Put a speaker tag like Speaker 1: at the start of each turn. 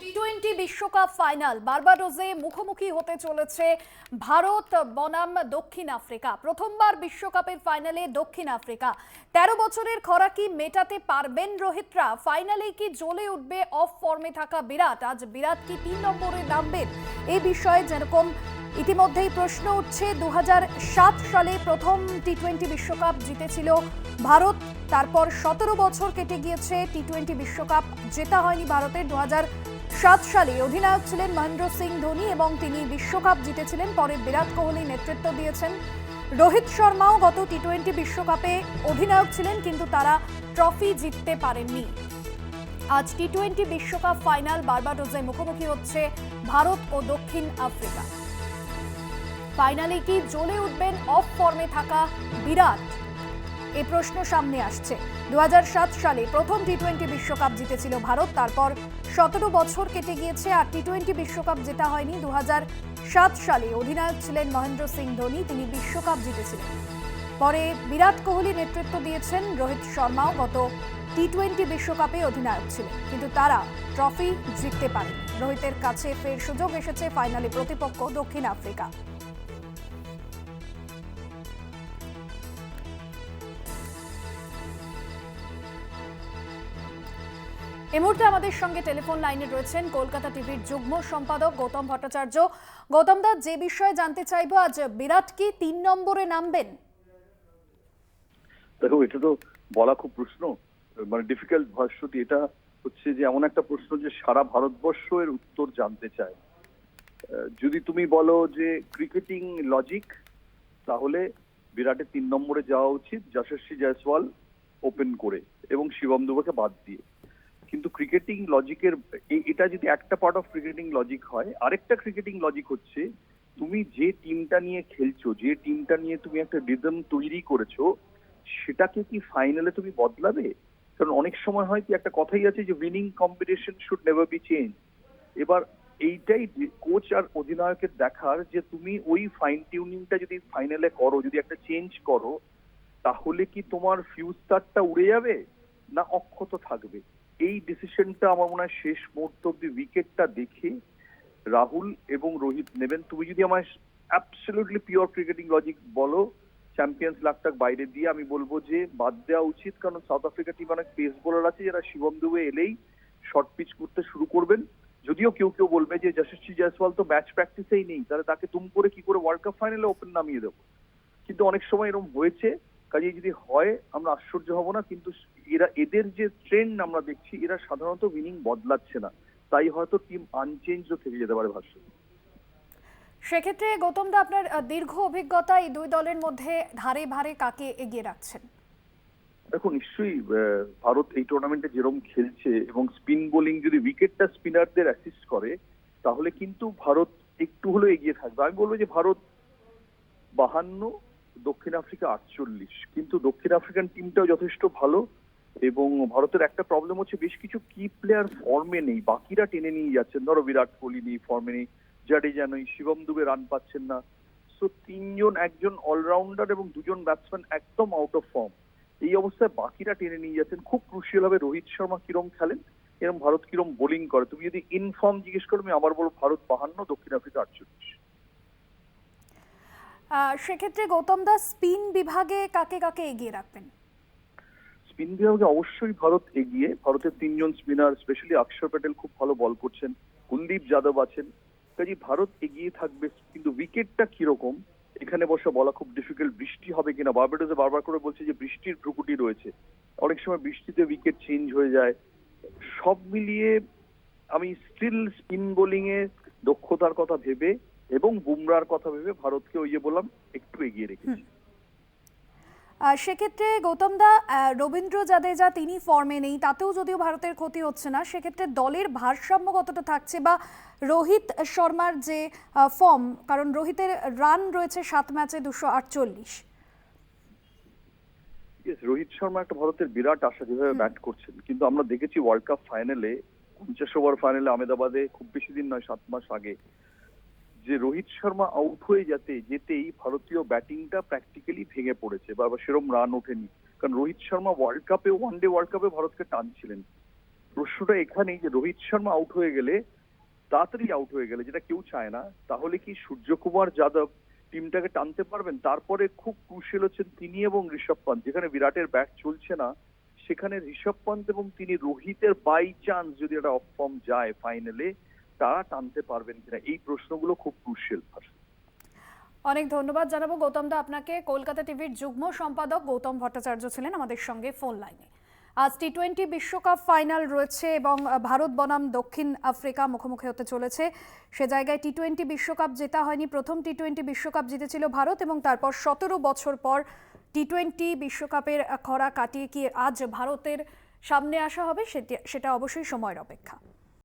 Speaker 1: T
Speaker 2: twenty বিশ্বকাপ final. বার্বাডোজে মুখোমুখি হতে চলেছে ভারত, বনাম, দক্ষিণ আফ্রিকা। প্রথমবার বিশ্বকাপের ফাইনালে দক্ষিণ আফ্রিকা। তেরো বছরের খরা কি মেটাতে পারবেন রোহিতরা। ফাইনালে কি জ্বলে উঠবে অফ ফর্মে থাকা বিরাট? আজ বিরাট কি তিন নম্বরে নামবেন? এই বিষয়ে যেরকম ইতিমধ্যেই প্রশ্ন উঠছে দু হাজার সাত সালে প্রথম টি টোয়েন্টি বিশ্বকাপ জিতেছিল ভারত। তারপর সতেরো বছর কেটে গিয়েছে টি টোয়েন্টি বিশ্বকাপ। জেতা হয়নি ভারতের। দু সাত সালে অধিনায়ক ছিলেন মহেন্দ্র সিং ধোনি এবং তিনি বিশ্বকাপ জিতেছিলেন। পরে বিরাট কোহলি নেতৃত্ব দিয়েছেন। রোহিত শর্মাও গত টি টোয়েন্টি বিশ্বকাপে অধিনায়ক ছিলেন, কিন্তু তারা ট্রফি জিততে পারেননি। আজ টি টোয়েন্টি বিশ্বকাপ ফাইনাল বার্বাডোজে মুখোমুখি হচ্ছে ভারত ও দক্ষিণ আফ্রিকা। ফাইনালে কি জ্বলে উঠবেন অফ ফর্মে থাকা বিরাট? এ প্রশ্ন সামনে আসছে। দুহাজার সাত সালে প্রথম টি টোয়েন্টি বিশ্বকাপ জিতেছিল ভারত, তারপর সতেরো বছর কেটে গিয়েছে আর টি টোয়েন্টি বিশ্বকাপ জেতা হয়নি। দু সালে অধিনায়ক ছিলেন মহেন্দ্র সিং ধোনি, তিনি বিশ্বকাপ জিতেছিলেন। পরে বিরাট কোহলি নেতৃত্ব দিয়েছেন রোহিত শর্মাও, গত টি টোয়েন্টি বিশ্বকাপে অধিনায়ক ছিলেন। কিন্তু তারা ট্রফি জিততে পারেনি। রোহিতের কাছে ফের সুযোগ এসেছে ফাইনালে প্রতিপক্ষ দক্ষিণ আফ্রিকা। এই মুহূর্তে আমাদের সঙ্গে টেলিফোন লাইনে রয়েছেন কলকাতা টিভির যুগ্ম সম্পাদক গৌতম ভট্টাচার্য। গৌতম দা, যে বিষয়ে জানতে চাইব, আজ বিরাট কি তিন নম্বরে নামবেন?
Speaker 3: দেখো, এটা তো বলা খুব প্রশ্ন। মানে ডিফিকাল্ট ভার্সটি এটা হচ্ছে যে, এমন একটা প্রশ্ন যে, সারা ভারতবর্ষ এর উত্তর জানতে চায়। যদি তুমি বলো যে ক্রিকেটিং লজিক তাহলে বিরাটের তিন নম্বরে যাওয়া উচিত যশস্বী জয়সওয়াল ওপেন করে এবং শিবম দুবেকে বাদ দিয়ে। কিন্তু ক্রিকেটিং লজিকের এটা যদি একটা পার্ট অফ ক্রিকেটিং লজিক হয়, আরেকটা ক্রিকেটিং লজিক হচ্ছে, তুমি যে টিমটা নিয়ে খেলছো, যে টিমটা নিয়ে তুমি একটা রিদম তৈরি করেছ, সেটাকে কি ফাইনালে তুমি বদলাবে? কারণ অনেক সময় হয় কি, একটা কথাই আছে যে winning competition should never be change এবার এইটাই কোচ আর অধিনায়কের দেখার যে তুমি ওই ফাইন টিউনিংটা যদি ফাইনালে করো, যদি একটা চেঞ্জ করো, তাহলে কি তোমার ফিউজ তারটা উড়ে যাবে? না অক্ষত থাকবে? এই ডিসিশনটা আমার মনে হয় শেষ মুহূর্ত অব্দি উইকেটটা দেখে রাহুল এবং রোহিত নেবেন। তুমি যদি আমায় অ্যাবসলিউটলি পিওর ক্রিকেটিং লজিক বলো চ্যাম্পিয়ন্স লাখটাক বাইরে দিয়ে আমি বলব যে বাদ দেওয়া উচিত, কারণ সাউথ আফ্রিকা টিম অনেক পেস বোলার আছে যারা শিবম দুবে এলেই শর্ট পিচ করতে শুরু করবেন। যদিও কেউ কেউ বলবে যে যশস্বী জয়সওয়াল তো ম্যাচ প্র্যাকটিসেই নেই, তাহলে তাকে তুম করে কি করে ওয়ার্ল্ড কাপ ফাইনালে ওপেন নামিয়ে দেবো? কিন্তু অনেক সময় এরকম হয়েছে কাজে যদি হয়, আমরা আশ্চর্য হব না, কিন্তু এরা এদের যে ট্রেন্ড আমরা দেখছি এরা সাধারণত উইনিং বদলাচ্ছে না। তাই হয়তো টিম আনচেঞ্জও থেকে যেতে পারে ভাষ্য।
Speaker 2: সেক্ষেত্রে গৌতম দা আপনার দীর্ঘ অভিজ্ঞতা এই দুই দলের মধ্যে ধারে ভারে কাকে এগিয়ে রাখছেন?
Speaker 3: দেখো নিশ্চয়ই ভারত এই টুর্নামেন্টে যেরকম খেলছে এবং স্পিন বোলিং যদি উইকেটটা স্পিনারদের অ্যাসিস্ট করে তাহলে কিন্তু ভারত একটু হলেও এগিয়ে থাকবে। আমি বলব যে ভারত বাহান্ন দক্ষিণ আফ্রিকা আটচল্লিশ। কিন্তু দক্ষিণ আফ্রিকান টিমটাও যথেষ্ট ভালো। এবং ভারতের একটা প্রবলেম হচ্ছে বেশ কিছু কি প্লেয়ার ফর্মে নেই। বাকিরা টেনে নিয়ে যাচ্ছেন। ধরো বিরাট কোহলি নেই ফর্মে নেই। জাডেজা নেই শিবম দুবে রান পাচ্ছেন না। সো তিনজন, একজন অলরাউন্ডার এবং দুজন ব্যাটসম্যান একদম আউট অফ ফর্ম এই অবস্থায় বাকিরা টেনে নিয়ে যাচ্ছেন। খুব ক্রুশিয়াল হবে রোহিত শর্মা কিরম খেলেন এরকম ভারত কিরম বোলিং করে। তুমি যদি ইনফর্ম জিজ্ঞেস করো, আমি আবার বলব ভারত বাহান্ন, দক্ষিণ আফ্রিকা আটচল্লিশ।
Speaker 2: সেক্ষেত্রে গৌতম দাস স্পিন বিভাগে কাকে কাকে এগিয়ে রাখবেন?
Speaker 3: স্পিন বিভাগে অবশ্যই ভারত এগিয়ে, ভারতের তিনজন স্পিনার স্পেশালি অক্ষর প্যাটেল খুব ভালো বল করছেন, কুলদীপ যাদব আছেন। কাজে ভারত এগিয়ে থাকবে, কিন্তু উইকেটটা কীরকম, এখানে বসে বলা খুব ডিফিকাল্ট বৃষ্টি হবে কিনা বারবাডোজে বারবার করে বলছে যে বৃষ্টির ভ্রুকুটি রয়েছে। অনেক সময় বৃষ্টিতে উইকেট চেঞ্জ হয়ে যায়। সব মিলিয়ে আমি স্টিল স্পিন বোলিং এ দক্ষতার কথা ভেবে এবং বুমরার কথা ভেবে ভারতকে ওই যে বললাম, একটু এগিয়ে রেখেছি।
Speaker 2: সেক্ষেত্রে গৌতম দা রবীন্দ্র জাদেজা তিনি ফর্মে নেই তাতেও যদিও ভারতের ক্ষতি হচ্ছে না সেক্ষেত্রে দলের ভারসাম্য কতটা থাকছে বা রোহিত শর্মার যে ফর্ম কারণ রোহিতের রান রয়েছে সাত ম্যাচে দুশো আটচল্লিশ।
Speaker 3: রোহিত শর্মা একটা ভারতের বিরাট আশা যেভাবে ব্যাট করছেন কিন্তু আমরা দেখেছি ওয়ার্ল্ড কাপ ফাইনালে পঞ্চাশ ওভার ফাইনালে আহমেদাবাদে খুব বেশি দিন নয় সাত মাস আগে যে রোহিত শর্মা আউট হয়ে যেতে যেতেই ভারতীয় ব্যাটিংটা প্র্যাকটিক্যালি ভেঙে পড়েছে বা সেরম রান ওঠেনি। কারণ রোহিত শর্মা ওয়ার্ল্ড কাপে ওয়ান ডে ওয়ার্ল্ড কাপে ভারতকে টানছিলেন। প্রশ্নটা এখানেই যে রোহিত শর্মা আউট হয়ে গেলে, তাড়াতাড়ি আউট হয়ে গেলে, যেটা কেউ চায় না, তাহলে কি সূর্যকুমার যাদব টিমটাকে টানতে পারবেন? তারপরে খুব ক্রুশিয়াল হচ্ছেন তিনি এবং ঋষভ পান্ত। যেখানে বিরাটের ব্যাট চলছে না, সেখানে ঋষভ পান্ত এবং তিনি রোহিতের বাই চান্স যদি একটা অফ ফর্ম যায় ফাইনালে তারা টানতে পারবেন কিনা? এই প্রশ্নগুলো খুব ক্রুশিয়াল
Speaker 2: অনেক ধন্যবাদ জানাব। গৌতম দা, আপনাকে কলকাতা টিভির যুগ্ম সম্পাদক গৌতম ভট্টাচার্য ছিলেন আমাদের সঙ্গে ফোন লাইনে আজ টি টোয়েন্টি বিশ্বকাপ ফাইনাল রয়েছে এবং ভারত বনাম দক্ষিণ আফ্রিকা মুখোমুখি হতে চলেছে। সে জায়গায় টি টোয়েন্টি বিশ্বকাপ জেতা হয়নি। প্রথম টি টোয়েন্টি বিশ্বকাপ জিতেছিল ভারত এবং তারপর সতেরো বছর পর টি টোয়েন্টি বিশ্বকাপের খরা কাটিয়ে কি আজ ভারতের সামনে আসা হবে? সেটা অবশ্যই সময়ের অপেক্ষা।